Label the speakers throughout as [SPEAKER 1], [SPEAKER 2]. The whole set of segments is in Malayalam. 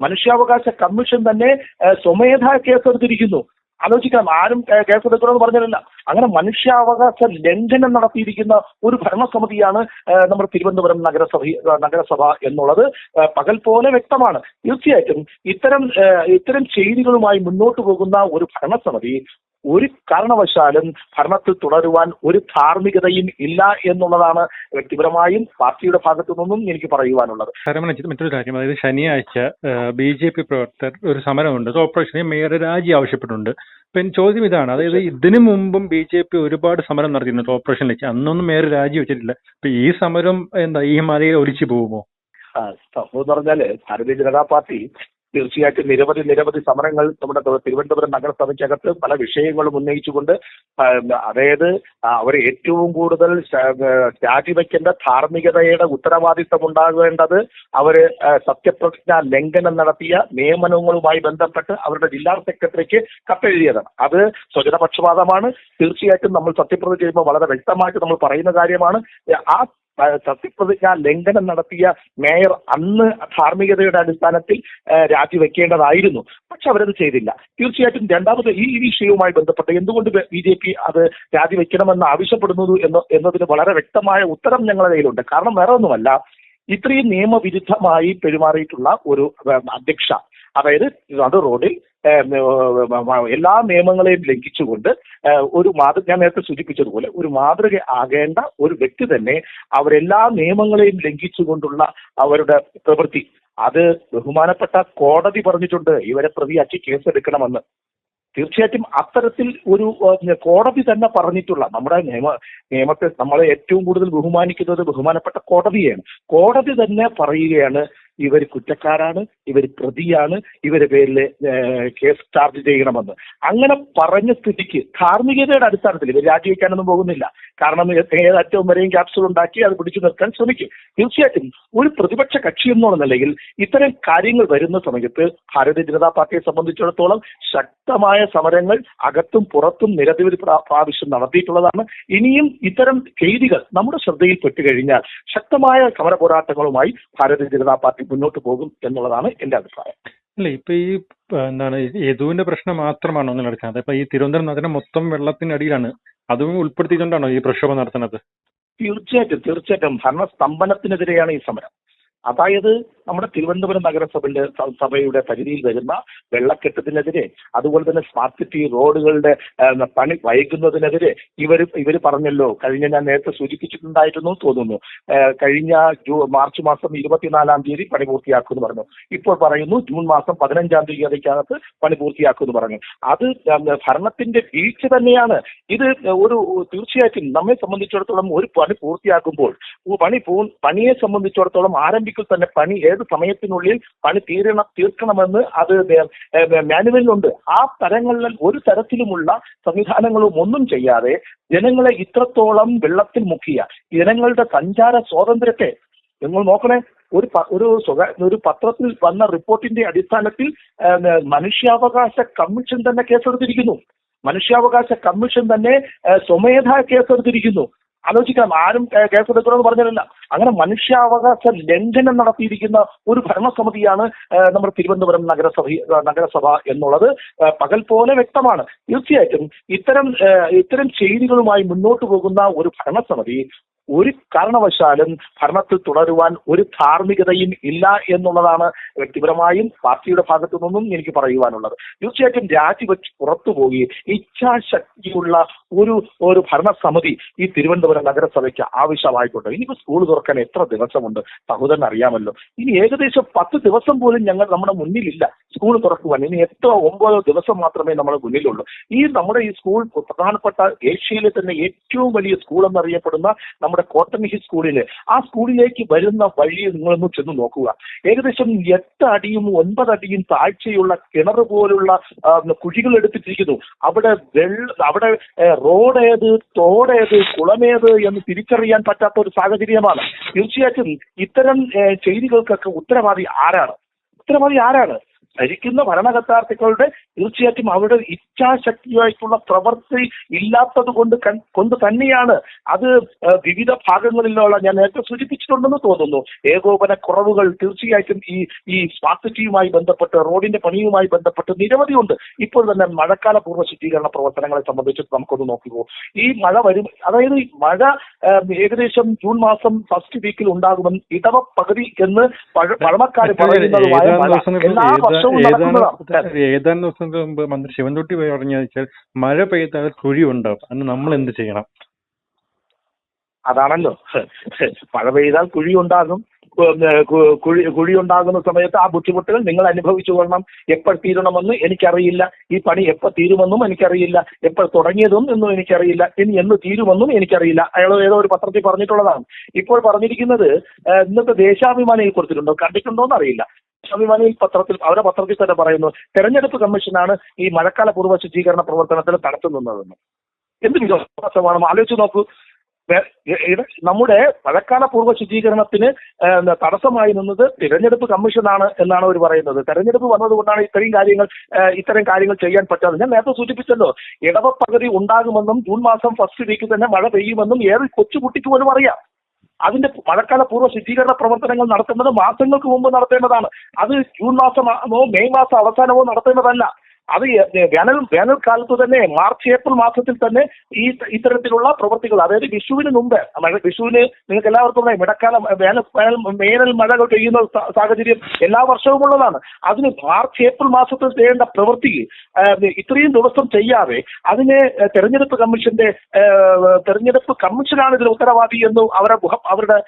[SPEAKER 1] മനുഷ്യാവകാശ കമ്മീഷൻ തന്നെ സ്വമേധാ കേസെടുത്തിരിക്കുന്നു. ആലോചിക്കണം ആരും കേസെടുക്കണമെന്ന് പറഞ്ഞിട്ടില്ല അങ്ങനെ മനുഷ്യാവകാശ ലംഘനം നടത്തിയിരിക്കുന്ന ഒരു ഭരണസമിതിയാണ് നമ്മുടെ തിരുവനന്തപുരം നഗരസഭ നഗരസഭ എന്നുള്ളത്. പകൽ പോലെ വ്യക്തമാണ്. തീർച്ചയായിട്ടും ഇത്തരം ഇത്തരം ചെയ്തികളുമായി മുന്നോട്ട് പോകുന്ന ഒരു ഭരണസമിതി ഒരു കാരണവശാലും ഭരണത്തിൽ തുടരുവാൻ ഒരു ധാർമ്മികതയും ഇല്ല എന്നുള്ളതാണ് വ്യക്തിപരമായും പാർട്ടിയുടെ ഭാഗത്തു നിന്നും എനിക്ക് പറയുവാനുള്ളത്.
[SPEAKER 2] മറ്റൊരു കാര്യം. അതായത് ശനിയാഴ്ച ബി ജെ പി പ്രവർത്തകർ ഒരു സമരമുണ്ട്. കോർപ്പറേഷനെ മേയർ രാജി ആവശ്യപ്പെട്ടിട്ടുണ്ട്. എന്റെ ചോദ്യം ഇതാണ്. അതായത് ഇതിനു മുമ്പും ബി ജെ പി ഒരുപാട് സമരം നടത്തിയിരുന്നു നടത്തിയിട്ടുണ്ട് വെച്ച്. അന്നൊന്നും മേയർ രാജി വെച്ചിട്ടില്ല. അപ്പൊ ഈ സമരം എന്താ ഈ മലയിൽ ഒലിച്ചു പോകുമോ?
[SPEAKER 1] ആ, സംഭവം എന്ന് പറഞ്ഞാൽ ഭാരതീയ ജനതാ പാർട്ടി തീർച്ചയായിട്ടും നിരവധി നിരവധി സമരങ്ങൾ നമ്മുടെ തിരുവനന്തപുരം നഗരസഭയ്ക്കകത്ത് പല വിഷയങ്ങളും ഉന്നയിച്ചുകൊണ്ട് അതായത് അവർ ഏറ്റവും കൂടുതൽ രാജിവെക്കേണ്ട ധാർമ്മികതയുടെ ഉത്തരവാദിത്തം ഉണ്ടാകേണ്ടത് അവർ സത്യപ്രതിജ്ഞ ലംഘനം നടത്തിയ നിയമനങ്ങളുമായി ബന്ധപ്പെട്ട് അവരുടെ ജില്ലാ സെക്രട്ടറിക്ക് കത്തെഴുതിയതാണ്. അത് സ്വജനപക്ഷപാതമാണ്. തീർച്ചയായിട്ടും നമ്മൾ സത്യപ്രതിജ്ഞ ചെയ്യുമ്പോൾ വളരെ വ്യക്തമായിട്ട് നമ്മൾ പറയുന്ന കാര്യമാണ്. ആ, സത്യപ്രതിജ്ഞ ലംഘനം നടത്തിയ മേയർ അന്ന് ധാർമ്മികതയുടെ അടിസ്ഥാനത്തിൽ രാജിവെക്കേണ്ടതായിരുന്നു. പക്ഷെ അവരത് ചെയ്തില്ല. തീർച്ചയായിട്ടും രണ്ടാമത് ഈ വിഷയവുമായി ബന്ധപ്പെട്ട് എന്തുകൊണ്ട് ബി ജെ പി അത് രാജിവെക്കണമെന്ന് ആവശ്യപ്പെടുന്നത് എന്ന് എന്നതിന് വളരെ വ്യക്തമായ ഉത്തരം ഞങ്ങളുടെ കയ്യിലുണ്ട്. കാരണം വേറെ ഒന്നുമല്ല ഇത്രയും നിയമവിരുദ്ധമായി പെരുമാറിയിട്ടുള്ള ഒരു അധ്യക്ഷ അതായത് അത് റോഡിൽ എല്ലാ നിയമങ്ങളെയും ലംഘിച്ചുകൊണ്ട് ഒരു മാതൃ ഞാൻ നേരത്തെ സൂചിപ്പിച്ചതുപോലെ ഒരു മാതൃക ആകേണ്ട ഒരു വ്യക്തി തന്നെ അവരെല്ലാ നിയമങ്ങളെയും ലംഘിച്ചുകൊണ്ടുള്ള അവരുടെ പ്രവൃത്തി. അത് ബഹുമാനപ്പെട്ട കോടതി പറഞ്ഞിട്ടുണ്ട് ഇവരെ പ്രതിയാക്കി കേസെടുക്കണമെന്ന്. തീർച്ചയായിട്ടും അത്തരത്തിൽ ഒരു കോടതി തന്നെ പറഞ്ഞിട്ടുള്ള നമ്മുടെ നിയമ നിയമത്തെ നമ്മളെ ഏറ്റവും കൂടുതൽ ബഹുമാനിക്കുന്നത് ബഹുമാനപ്പെട്ട കോടതിയാണ്. കോടതി തന്നെ പറയുകയാണ് ഇവർ കുറ്റക്കാരാണ് ഇവർ പ്രതിയാണ് ഇവരുടെ പേരിൽ കേസ് ചാർജ് ചെയ്യണമെന്ന്. അങ്ങനെ പറഞ്ഞ സ്ഥിതിക്ക് ധാർമ്മികതയുടെ അടിസ്ഥാനത്തിൽ ഇവർ രാജിവെക്കാനൊന്നും പോകുന്നില്ല. കാരണം ഏതറ്റവും വരെയും ക്യാപ്സൂൾ ഉണ്ടാക്കി അത് പിടിച്ചു നിർത്താൻ ശ്രമിക്കും. തീർച്ചയായിട്ടും ഒരു പ്രതിപക്ഷ കക്ഷി എന്നുള്ള നിലയിൽ ഇത്തരം കാര്യങ്ങൾ വരുന്ന സമയത്ത് ഭാരതീയ ജനതാ പാർട്ടിയെ സംബന്ധിച്ചിടത്തോളം ശക്തമായ സമരങ്ങൾ അകത്തും പുറത്തും നിരവധി പ്രാ- പ്രാവശ്യം നടത്തിയിട്ടുള്ളതാണ്. ഇനിയും ഇത്തരം ചെയ്തികൾ നമ്മുടെ ശ്രദ്ധയിൽപ്പെട്ട് കഴിഞ്ഞാൽ ശക്തമായ സമര പോരാട്ടങ്ങളുമായി ഭാരതീയ ജനതാ പാർട്ടി മുന്നോട്ട് പോകും എന്നുള്ളതാണ് എന്റെ അഭിപ്രായം.
[SPEAKER 2] അല്ല ഇപ്പൊ ഈ എന്താണ് യദുവിന്റെ പ്രശ്നം മാത്രമാണോ നിങ്ങൾ നടക്കുന്നത് ഇപ്പൊ ഈ തിരുവനന്തപുരം നഗരം മൊത്തം വെള്ളത്തിനടിയിലാണ് അതും ഉൾപ്പെടുത്തിക്കൊണ്ടാണോ ഈ പ്രക്ഷോഭം നടത്തുന്നത്?
[SPEAKER 1] തീർച്ചയായിട്ടും തീർച്ചയായിട്ടും ഭരണസ്തംഭനത്തിനെതിരെയാണ് ഈ സമരം. അതായത് നമ്മുടെ തിരുവനന്തപുരം നഗരസഭയുടെ സഭയുടെ പരിധിയിൽ വരുന്ന വെള്ളക്കെട്ടത്തിനെതിരെ അതുപോലെ തന്നെ സ്മാർട്ട് സിറ്റി റോഡുകളുടെ പണി വൈകുന്നതിനെതിരെ ഇവർ ഇവർ പറഞ്ഞല്ലോ കഴിഞ്ഞ ഞാൻ നേരത്തെ സൂചിപ്പിച്ചിട്ടുണ്ടായിരുന്നു തോന്നുന്നു. കഴിഞ്ഞ ജൂ മാർച്ച് മാസം ഇരുപത്തിനാലാം തീയതി പണി പൂർത്തിയാക്കുമെന്ന് പറഞ്ഞു. ഇപ്പോൾ പറയുന്നു ജൂൺ മാസം പതിനഞ്ചാം തീയതിക്കകത്ത് പണി പൂർത്തിയാക്കുമെന്ന് പറഞ്ഞു. അത് ഭരണത്തിന്റെ വീഴ്ച തന്നെയാണ്. ഇത് ഒരു തീർച്ചയായിട്ടും നമ്മെ സംബന്ധിച്ചിടത്തോളം ഒരു പണി പൂർത്തിയാക്കുമ്പോൾ പണി പണിയെ സംബന്ധിച്ചിടത്തോളം ആരംഭിക്കൽ തന്നെ പണി ഏത് സമയത്തിനുള്ളിൽ പണി തീരണം തീർക്കണമെന്ന് അത് മാനുവലിലുണ്ട്. ആ തരങ്ങളിൽ ഒരു തരത്തിലുമുള്ള സംവിധാനങ്ങളും ഒന്നും ചെയ്യാതെ ജനങ്ങളെ ഇത്രത്തോളം വെള്ളത്തിൽ മുക്കിയ ജനങ്ങളുടെ സഞ്ചാര സ്വാതന്ത്ര്യത്തെ നിങ്ങൾ നോക്കണേ ഒരു ഒരു ഒരു പത്രത്തിൽ വന്ന റിപ്പോർട്ടിന്റെ അടിസ്ഥാനത്തിൽ മനുഷ്യാവകാശ കമ്മീഷൻ തന്നെ കേസെടുത്തിരിക്കുന്നു. മനുഷ്യാവകാശ കമ്മീഷൻ തന്നെ സ്വമേധ കേസെടുത്തിരിക്കുന്നു. ആലോചിക്കാം ആരും കേസെടുക്കണമെന്ന് പറഞ്ഞില്ല അങ്ങനെ മനുഷ്യാവകാശ ലംഘനം നടത്തിയിരിക്കുന്ന ഒരു ഭരണസമിതിയാണ് നമ്മുടെ തിരുവനന്തപുരം നഗരസഭ നഗരസഭ എന്നുള്ളത്. പകൽ പോലെ വ്യക്തമാണ്. തീർച്ചയായിട്ടും ഇത്തരം ഇത്തരം ചെയ്തികളുമായി മുന്നോട്ട് പോകുന്ന ഒരു ഭരണസമിതി ഒരു കാരണവശാലും ഭരണത്തിൽ തുടരുവാൻ ഒരു ധാർമ്മികതയും ഇല്ല എന്നുള്ളതാണ് വ്യക്തിപരമായും പാർട്ടിയുടെ ഭാഗത്തു നിന്നും എനിക്ക് പറയുവാനുള്ളത്. തീർച്ചയായിട്ടും രാജിവെച്ച് പുറത്തുപോയി ഇച്ഛാശക്തിയുള്ള ഒരു ഒരു ഭരണസമിതി ഈ തിരുവനന്തപുരം നഗരസഭയ്ക്ക് ആവശ്യമായിട്ടുണ്ട്. ഇനിയിപ്പോ സ്കൂൾ തുറക്കാൻ എത്ര ദിവസമുണ്ട്? സഹോദരൻ അറിയാമല്ലോ. ഇനി ഏകദേശം പത്ത് ദിവസം പോലും ഞങ്ങൾ നമ്മുടെ മുന്നിലില്ല സ്കൂൾ തുറക്കുവാൻ. ഇനി എത്ര ഒമ്പതോ ദിവസം മാത്രമേ നമ്മുടെ മുന്നിലുള്ളൂ. ഈ നമ്മുടെ ഈ സ്കൂൾ പ്രധാനപ്പെട്ട ഏഷ്യയിലെ തന്നെ ഏറ്റവും വലിയ സ്കൂൾ എന്നറിയപ്പെടുന്ന നമ്മുടെ കോട്ടമിഹി സ്കൂളിൽ ആ സ്കൂളിലേക്ക് വരുന്ന വഴി നിങ്ങളൊന്ന് ചെന്ന് നോക്കുക. ഏകദേശം എട്ട് അടിയും ഒൻപത് അടിയും താഴ്ചയുള്ള കിണർ പോലുള്ള കുഴികൾ എടുത്തിട്ടിരിക്കുന്നു. അവിടെ വെള്ള അവിടെ റോഡേത് തോടേത് കുളമേത് എന്ന് തിരിച്ചറിയാൻ പറ്റാത്ത ഒരു സാഹചര്യമാണ്. തീർച്ചയായിട്ടും ഇത്തരം ചെയ്തികൾക്കൊക്കെ ഉത്തരവാദി ആരാണ്? ഉത്തരവാദി ആരാണ്? ഭരിക്കുന്ന ഭരണകർത്താക്കളുടെ തീർച്ചയായിട്ടും അവരുടെ ഇച്ഛാശക്തിയായിട്ടുള്ള പ്രവൃത്തി ഇല്ലാത്തത് കൊണ്ട് കൊണ്ട് തന്നെയാണ് അത് വിവിധ ഭാഗങ്ങളിലുള്ള ഞാൻ നേരത്തെ സൂചിപ്പിച്ചിട്ടുണ്ടെന്ന് തോന്നുന്നു. ഏകോപന കുറവുകൾ തീർച്ചയായിട്ടും ഈ ഈ സ്മാർട്ട് സിറ്റിയുമായി ബന്ധപ്പെട്ട് റോഡിന്റെ പണിയുമായി ബന്ധപ്പെട്ട് നിരവധി ഉണ്ട്. ഇപ്പോൾ തന്നെ മഴക്കാല പൂർവ ശുദ്ധീകരണ പ്രവർത്തനങ്ങളെ സംബന്ധിച്ച് നമുക്കൊന്ന് നോക്കിക്കോ. ഈ മഴ വരും അതായത് ഈ മഴ ഏകദേശം ജൂൺ മാസം ഫസ്റ്റ് വീക്കിൽ ഉണ്ടാകുമെന്ന് ഇടവ പകുതി എന്ന് പഴ- പഴമക്കാർ പറയുന്നതുമായ മഴ. എല്ലാ വർഷവും
[SPEAKER 2] ഏതാ-
[SPEAKER 1] നടക്കുന്നതാണ്.
[SPEAKER 2] ഏതാനും ദിവസം ദിവസങ്ങൾക്ക് മുമ്പ് മന്ത്രി ശിവൻകുട്ടി പറഞ്ഞു വെച്ചാൽ മഴ പെയ്താൽ കുഴി ഉണ്ടാവും അന്ന് നമ്മൾ എന്ത് ചെയ്യണം?
[SPEAKER 1] അതാണല്ലോ. മഴ പെയ്താൽ കുഴി ഉണ്ടാകും കുഴി കുഴിയുണ്ടാകുന്ന സമയത്ത് ആ ബുദ്ധിമുട്ടുകൾ നിങ്ങൾ അനുഭവിച്ചു കൊള്ളണം. എപ്പോൾ തീരണമെന്ന് എനിക്കറിയില്ല. ഈ പണി എപ്പോൾ തീരുമെന്നും എനിക്കറിയില്ല. എപ്പോൾ തുടങ്ങിയതും എന്നും എനിക്കറിയില്ല. ഇനി എന്ന് തീരുമെന്നും എനിക്കറിയില്ല. അയാൾ ഏതോ ഒരു പത്രത്തിൽ പറഞ്ഞിട്ടുള്ളതാണ്. ഇപ്പോൾ പറഞ്ഞിരിക്കുന്നത് ഇന്നത്തെ ദേശാഭിമാനിയെ കൊടുത്തിട്ടുണ്ടോ? കണ്ടിട്ടുണ്ടോ എന്നറിയില്ല ദേശാഭിമാനി പത്രത്തിൽ അവരുടെ പത്രത്തിൽ തന്നെ പറയുന്നു തെരഞ്ഞെടുപ്പ് കമ്മീഷനാണ് ഈ മഴക്കാല പൂർവ ശുചീകരണ പ്രവർത്തനത്തിൽ തടസ്സമെന്നതെന്ന് എന്ത് വിശ്വാസമാണ്? ആലോചിച്ച് നോക്കൂ. നമ്മുടെ പഴക്കാല പൂർവ ശുചീകരണത്തിന് തടസ്സമായി നിന്നത് തിരഞ്ഞെടുപ്പ് കമ്മീഷനാണ് എന്നാണ് അവർ പറയുന്നത്. തെരഞ്ഞെടുപ്പ് വന്നതുകൊണ്ടാണ് ഇത്രയും കാര്യങ്ങൾ ഇത്തരം കാര്യങ്ങൾ ചെയ്യാൻ പറ്റാതെ ഞാൻ നേരത്തെ സൂചിപ്പിച്ചല്ലോ ഇടവപ്പകുതി ഉണ്ടാകുമെന്നും ജൂൺ മാസം ഫസ്റ്റ് വീക്ക് തന്നെ മഴ പെയ്യുമെന്നും ഏത് കൊച്ചുകുട്ടിക്ക് പോലും അറിയാം. അതിന്റെ മഴക്കാല പൂർവ ശുചീകരണ പ്രവർത്തനങ്ങൾ നടത്തേണ്ടത് മാസങ്ങൾക്ക് മുമ്പ് നടത്തേണ്ടതാണ്. അത് ജൂൺ മാസമോ മെയ് മാസം അവസാനമോ നടത്തേണ്ടതല്ല. അത് വേനൽ വേനൽക്കാലത്ത് തന്നെ മാർച്ച് ഏപ്രിൽ മാസത്തിൽ തന്നെ ഈ ഇത്തരത്തിലുള്ള പ്രവൃത്തികൾ അതായത് വിഷുവിന് മുമ്പ് വിഷുവിന് നിങ്ങൾക്ക് എല്ലാവർക്കും ഇടക്കാലം വേനൽ വേനൽ മഴകൾ പെയ്യുന്ന സാഹചര്യം എല്ലാ വർഷവും ഉള്ളതാണ്. അതിന് മാർച്ച് ഏപ്രിൽ മാസത്തിൽ ചെയ്യേണ്ട പ്രവൃത്തി ഇത്രയും ദിവസം ചെയ്യാതെ അതിനെ തെരഞ്ഞെടുപ്പ് കമ്മീഷന്റെ തെരഞ്ഞെടുപ്പ് കമ്മീഷനാണ് ഇതിന് ഉത്തരവാദി എന്ന് അവരുടെ അവരുടെ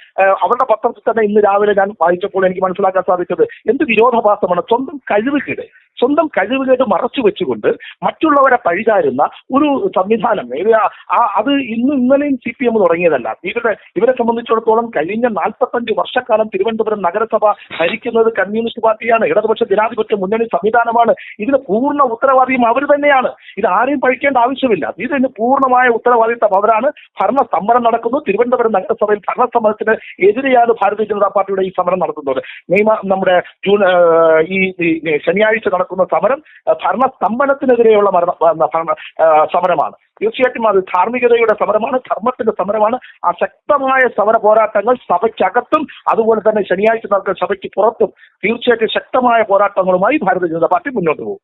[SPEAKER 1] അവരുടെ പത്രത്തിൽ തന്നെ ഇന്ന് രാവിലെ ഞാൻ വായിച്ചപ്പോൾ എനിക്ക് മനസ്സിലാക്കാൻ സാധിച്ചത് എന്ത് വിരോധാഭാസമാണ്? സ്വന്തം കഴിവുകേട് സ്വന്തം കഴിവുകേട് മറച്ചു വെച്ചുകൊണ്ട് മറ്റുള്ളവരെ പഴിചാരുന്ന ഒരു സംവിധാനം. അത് ഇന്ന് ഇന്നലെയും സി പി എം തുടങ്ങിയതല്ല. ഇവരുടെ ഇവരെ സംബന്ധിച്ചിടത്തോളം കഴിഞ്ഞ നാൽപ്പത്തഞ്ച് വർഷക്കാലം തിരുവനന്തപുരം നഗരസഭ ഭരിക്കുന്നത് കമ്മ്യൂണിസ്റ്റ് പാർട്ടിയാണ്. ഇടതുപക്ഷ ജനാധിപത്യ മുന്നണി സംവിധാനമാണ്. ഇതിന് പൂർണ ഉത്തരവാദിയും അവർ തന്നെയാണ്. ഇത് ആരെയും പഴിക്കേണ്ട ആവശ്യമില്ല. ഇതിന് പൂർണമായ ഉത്തരവാദിത്തം അവരാണ്. ഭരണ സമരം നടക്കുന്നു. തിരുവനന്തപുരം നഗരസഭയിൽ ഭരണ സമരത്തിന് എതിരെയാണ് ഭാരതീയ ജനതാ പാർട്ടിയുടെ ഈ സമരം നടത്തുന്നത്. നിയമ നമ്മുടെ ജൂൺ ഈ ശനിയാഴ്ച നടക്കുന്ന സമരം ആ, ഭരണ സ്തംഭനത്തിനെതിരെയുള്ള മരണ സമരമാണ്. തീർച്ചയായിട്ടും അത് ധാർമ്മികതയുടെ സമരമാണ് ധർമ്മത്തിന്റെ സമരമാണ്. ആ ശക്തമായ സമര പോരാട്ടങ്ങൾ സഭയ്ക്കകത്തും അതുപോലെ തന്നെ ശനിയാഴ്ച നടക്കുന്ന സഭയ്ക്ക് പുറത്തും തീർച്ചയായിട്ടും ശക്തമായ പോരാട്ടങ്ങളുമായി ഭാരതീയ ജനതാ പാർട്ടി മുന്നോട്ട് പോകും.